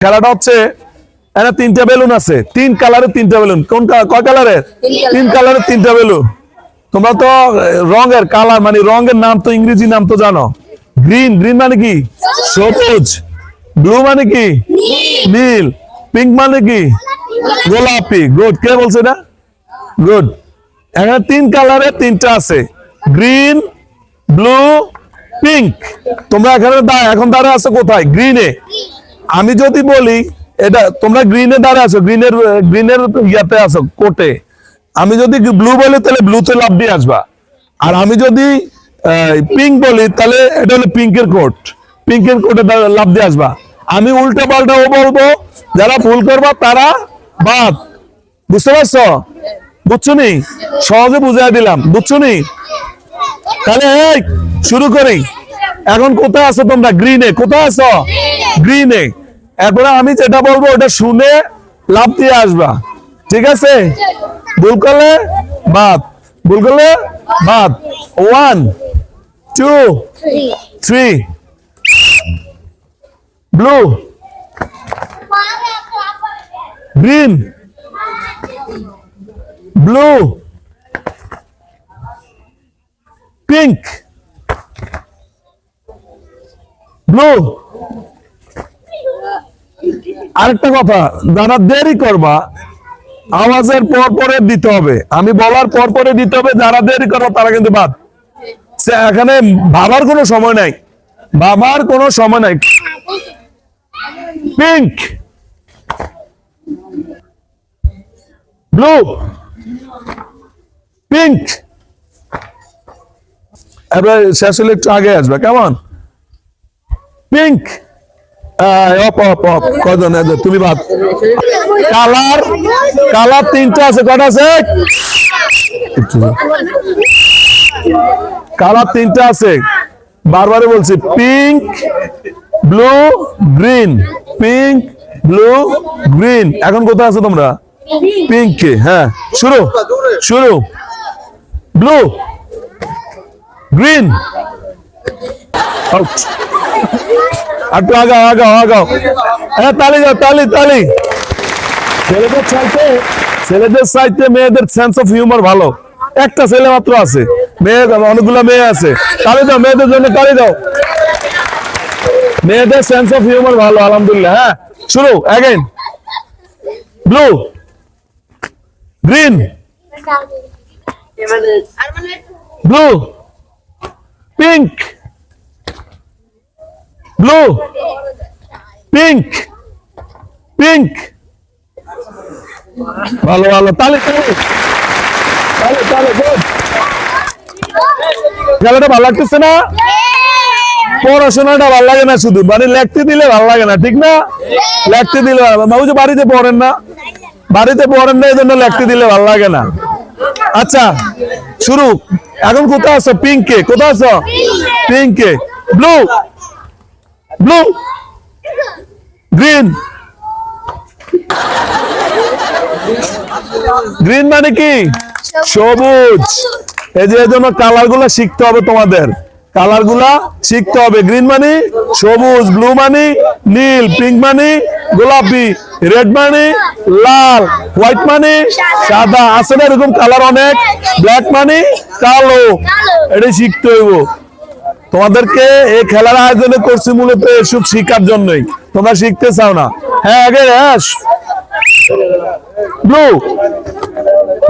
খেলাটা হচ্ছে এখানে তিনটা বেলুন আছে। তিন কালারের তিনটা বেলুন। কোন কয় কালারের তিন কালারের তিনটা বেলুন। তোমরা তো রঙের কালার মানে রঙের নাম তো ইংরেজি নাম তো জানো। গ্রিন গ্রিন মানে কি? সবুজ। ব্লু মানে কি? নীল। পিঙ্ক মানে কি? গোলাপি। গুড। কে বলছে এটা? গুড। এখানে তিন কালারের তিনটা আছে। Green blue pink. তোমরা এখানে এখন দাঁড়া আছো কোথায়? গ্রিনে। আমি যদি বলি এটা তোমরা গ্রিনে দাঁড়া আছো গ্রিনের গ্রিনের ইয়াতে আছো কোটে আমি যদি ব্লু বলি তাহলে ব্লুতে লাভ দিয়ে আসবা। আর আমি যদি পিঙ্ক বলি তাহলে এটা হলো পিঙ্কের কোট পিঙ্কের কোটে লাভ দিয়ে আসবা। আমি উল্টা ও বলব যারা ভুল করবা তারা বাদ। বুঝতে পারছ? বুঝছ নি? সহজে বুঝাই দিলাম। বুঝছ নি? তাহলে এই শুরু করি। এখন কোথায় আছো তোমরা? গ্রিনে কোথায় আছো? গ্রিনে এরপরে আমি যেটা বলব, ওটা শুনে লাভ দিয়ে আসবা। ঠিক আছে? ভুল করলে বাদ। ভুল করলে বাদ। One two three blue green blue pink blue আরেকটা কথা, যারা দেরি করবা, আওয়াজের পর পরে দিতে হবে। আমি বলার পর পরে দিতে হবে, যারা দেরি করবা তারা কিন্তু বাদ। সে এখানে ভাবার কোনো সময় নাই। ভাবার কোনো সময় নাই। পিঙ্ক। ব্লু। পিঙ্ক। এবার শেষ হলে একটু আগে আসবে, কেমন? পিঙ্ক। তুমি কালার কালার তিনটা আছে কটা আছে? কালার আছে। বারবারে বলছি pink blue green pink blue green এখন কোথায় আছো তোমরা? পিঙ্কে হ্যাঁ শুরু শুরু। ব্লু গ্রিন আউট আগাও আগাও আগাও। হ্যাঁ তালি যাও তালি তালি। ছেলেদের চাইতে ছেলেদের চাইতে মেয়েদের সেন্স অফ হিউমার ভালো। একটা ছেলে মাত্র আছে। মেয়ে অনেকগুলো মেয়ে আছে। তালি দাও মেয়েদের জন্য তালি দাও। মেয়েদের সেন্স অফ হিউমার ভালো আলহামদুলিল্লাহ। হ্যাঁ শুরু again blue green blue pink blue pink pink ভালো ভালো। good. খেলাটা ভালো লাগতেছে না? পড়াশোনাটা ভালো লাগে না শুধু। মানে লেখতে দিলে ভালো লাগে না ঠিক না? লেখতে দিলে বাবু যে বাড়িতে পড়েন না? বাড়িতে পড়েন না এই জন্য লেখতে দিলে ভালো লাগে না। আচ্ছা শুরু। এখন কোথায় আছো? পিঙ্কে কোথায় আছো? পিঙ্কে ব্লু ব্লু গ্রিন গ্রিন মানে কি? সবুজ। এই যে এই জন্য কালারগুলা শিখতে হবে তোমাদের। কালারগুলা শিখতে হবে। গ্রিন মানে সবুজ ব্লু মানে নীল পিঙ্ক মানে গোলাপি রেড মানে লাল হোয়াইট মানে সাদা। আছে না এরকম কালার অনেক? ব্ল্যাক মানে কালো। এটা শিখতে হইব। তোমাদেরকে এই খেলার আয়োজনে করছি মূলত এসব শিখার জন্যই। তোমরা শিখতে চাও না। হ্যাঁ আগে হ্যাঁ blue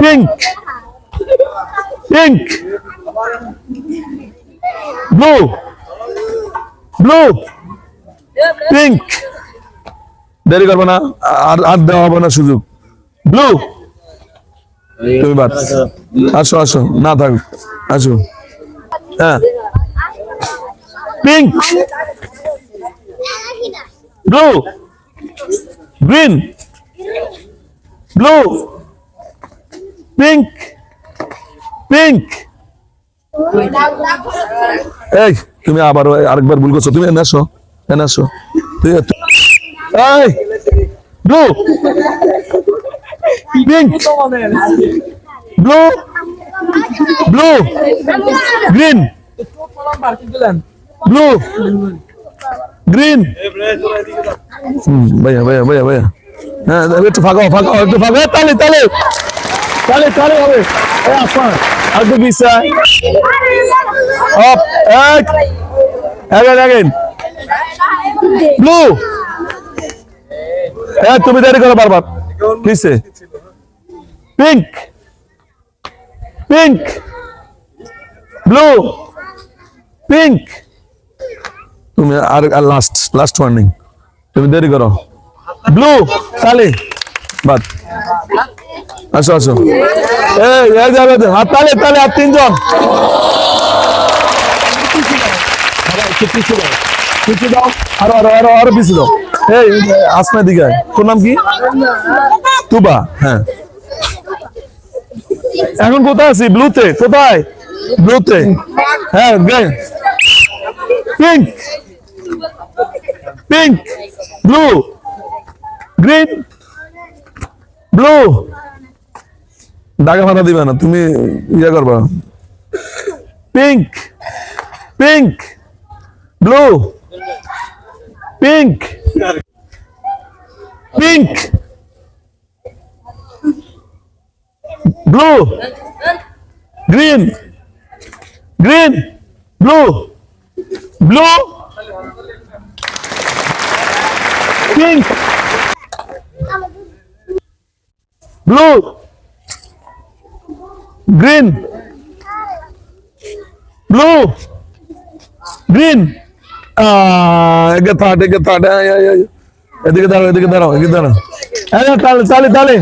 pink pink blue blue pink দেরি করব না, আর আর দেওয়া হবে না সুযোগ। ব্লু তুমি বাদ। আসো আসো, না থাক, আসো। হ্যাঁ। Pink blue green blue pink pink এই, তুমি আবার আরেকবার ভুল করছ। তুমি এনে আসো এনে আসো। এই blue pink blue blue green blue green ভাইয়া ভাইয়া ভাইয়া ভাইয়া হ্যাঁ একটু ফাঁকা ফাঁকা একটু ফাঁকা। তালে তালে তালে তালে হবে একটু এক ব্লু হ্যাঁ তুমি দেরি করো বারবার কিসে পিঙ্ক পিঙ্ক ব্লু পিঙ্ক তুমি আর লাস্ট লাস্ট ওয়ার্নিং তুমি দেরি করো। ব্লু তালে বাদ। আসো আসো। যাবে হাত তালে তালে আর তিনজন। আরে, আরও নাম কি? তুবা হ্যাঁ। এখন কোথায় আছি ব্লুতে কোথায়? হ্যাঁ পিঙ্ক ব্লু গ্রিন ব্লু দাগা ফাটা দিবে না তুমি ইয়ে করবা। Pink pink blue pink pink blue green green blue blue pink blue green blue green এগে that এগে থাট এদিকে দাঁড়াও এদিকে দাঁড়াও এদিকে দাঁড়াও। হ্যাঁ তালে তালে তালে।